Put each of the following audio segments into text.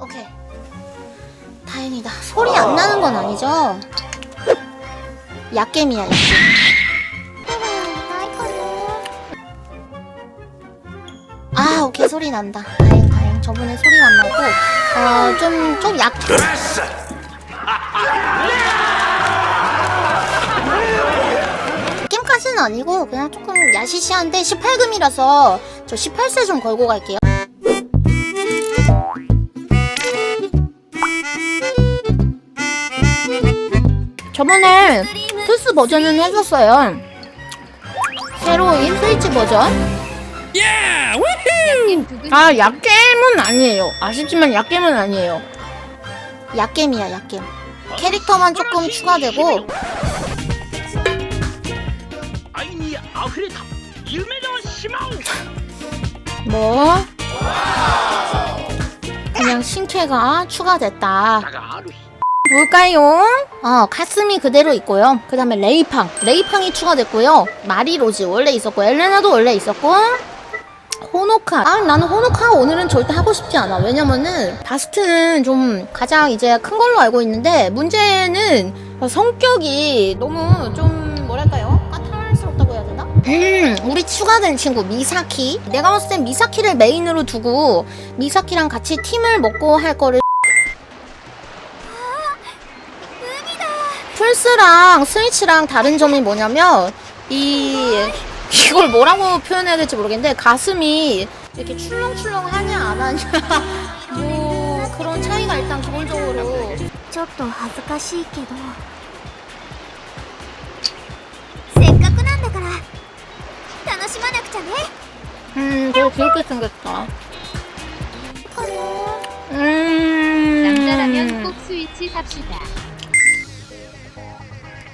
오케이. 다행이다. 소리 안 나는 건 아니죠? 약겜이야, 약겜. 아, 오케이. 소리 난다. 다행, 다행. 저번에 소리 안 나고, 어, 좀, 좀 약, 게임까지는 아니고, 그냥 조금 야시시한데 18금이라서 저 18세 좀 걸고 갈게요. 저번에 플스 버전은 해줬어요. 새로인 스위치 버전. 아, 약겜은 아니에요. 아쉽지만 약겜은 아니에요. 약겜이야, 약겜. 캐릭터만 조금 추가되고. 뭐? 그냥 신캐가 추가됐다. 볼까요? 어, 카스미 그대로 있고요. 그 다음에 레이팡. 레이팡이 추가됐고요. 마리로지 원래 있었고, 엘레나도 원래 있었고, 호노카. 아, 나는 호노카 오늘은 절대 하고 싶지 않아. 왜냐면은, 바스트는 좀 가장 이제 큰 걸로 알고 있는데, 문제는 성격이 너무 좀, 뭐랄까요? 까탈스럽다고 해야 되나? 음, 우리 추가된 친구, 미사키. 내가 봤을 땐 미사키를 메인으로 두고, 미사키랑 같이 팀을 먹고 할 거를. 플스랑 스위치랑 다른 점이 뭐냐면 이 이걸 뭐라고 표현해야 될지 모르겠는데 가슴이 이렇게 출렁출렁하냐 안 하냐 뭐 그런 차이가 일단 기본적으로 ちょっと恥ずかしいけどせっかくなんだから楽しまなくちゃね 음 되게 귀엽게 생겼다 음 남자라면 꼭 스위치 삽시다.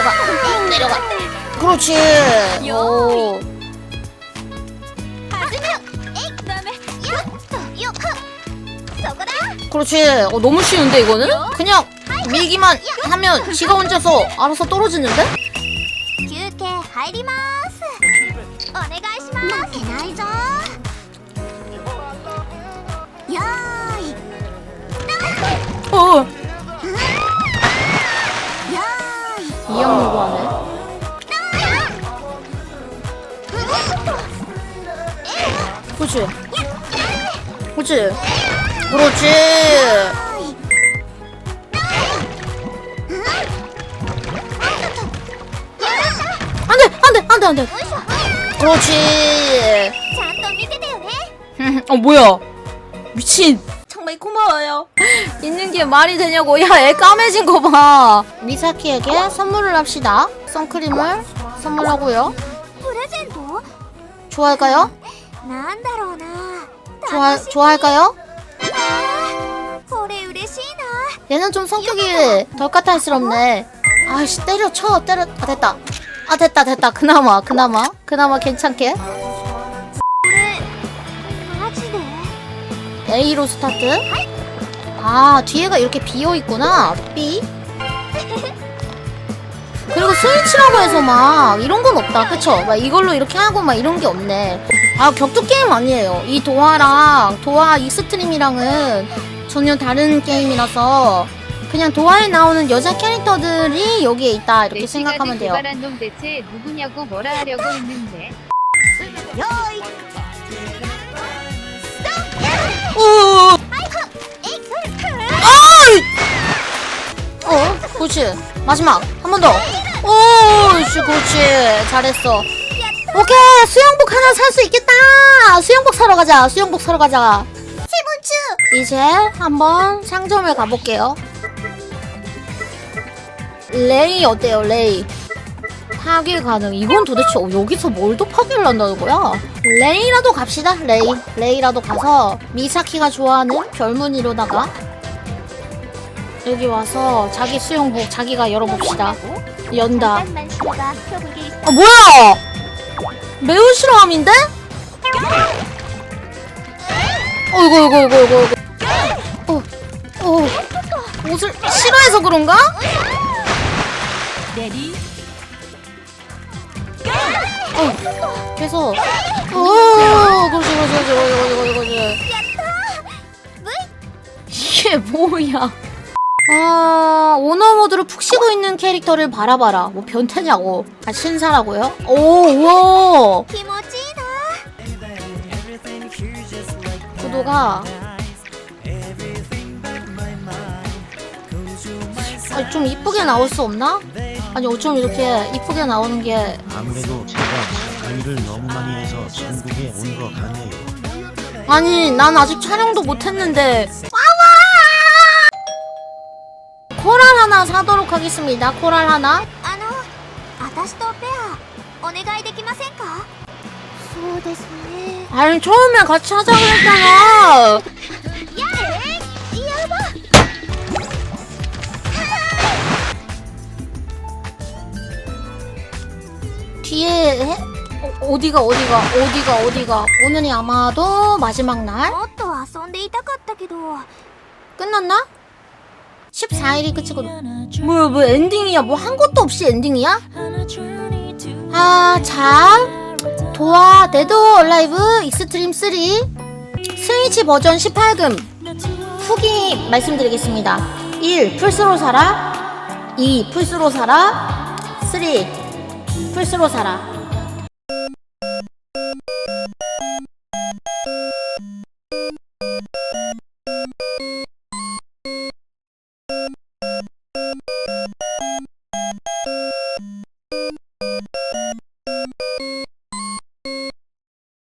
내려가. 내려가. 그렇지. 오. 그렇지. 어 너무 쉬운데 이거는? 그냥 위기만 하면 지가 혼자서 알아서 떨어지는데? 어. 이형 요구하네. 그치? 그치? 그렇지! 안 돼! 안 돼! 안 돼! 안 돼! 그렇지! 어, 뭐야? 미친! 정말 고마워요. 있는 게 말이 되냐고. 야, 애 까매진 거 봐. 미사키에게 선물을 합시다. 선크림을 선물하고요. 프레젠도? 좋아할까요? 난다로나. 좋아 좋아할까요? 얘는 좀 성격이 덜 까탈스럽네. 아씨 때려쳐 때려. 아 됐다. 아 됐다 됐다. 그나마 그나마 그나마 괜찮게. A로 스타트? 아 뒤에가 이렇게 비어있구나. B 그리고 스위치라고 해서 막 이런 건 없다. 그쵸? 막 이걸로 이렇게 하고 막 이런 게 없네. 아 격투 게임 아니에요. 이 도화랑 도화 익스트림이랑은 전혀 다른 게임이라서 그냥 도화에 나오는 여자 캐릭터들이 여기에 있다. 이렇게 생각하면 돼요. 개발한 놈 대체 누구냐고 뭐라 하려고 했는데 그렇지. 마지막 한 번 더. 오, 씨, 그렇지. 잘했어. 오케이, 수영복 하나 살 수 있겠다. 수영복 사러 가자. 수영복 사러 가자. 세븐츠 이제 한번 상점에 가볼게요. 레이 어때요, 레이? 파괴 가능. 이건 도대체 어, 여기서 뭘 또 파괴를 한다는 거야? 레이라도 갑시다. 레이. 레이라도 가서 미사키가 좋아하는 별무늬로다가 여기 와서 자기 수영복 자기가 열어봅시다. 연다. 잠깐만 아 뭐야? 매우? 어이구 어이구 어이구 어이구 어이구 어, 어. 옷을 싫어해서 그런가? 레디 어, 그래서 어, 그렇지 그렇지 그렇지 그렇지 그렇지 이게 뭐야 아 오너 모드로 푹 쉬고 있는 캐릭터를 바라봐라. 뭐 변태냐고. 아 신사라고요? 오 우와. 구도가 아니 좀 이쁘게 나올 수 없나? 아니 어쩜 이렇게 이쁘게 나오는 게. 아무래도 제가 강의를 너무 많이 해서 전국에 온 거 같네요. 아니 난 아직 촬영도 못했는데. 와와! 하나 사도록 하겠습니다 코랄 하나 あの私とペアお願いできませんかそうですね 아니 처음에 같이 하자 그랬잖아 やえやば 뒤에 해? 어, 어디가 어디가 어디가 어디가 오늘이 아마도 마지막 날 もっと遊んでいたかったけど 끝났나? 14일이 끝이거든 뭐야 뭐 엔딩이야 뭐 한 것도 없이 엔딩이야? 아자 도아 데드 얼라이브 익스트림 3 스위치 버전 18금 후기 말씀드리겠습니다 1. 플스로 사라 2. 플스로 사라 3. 플스로 사라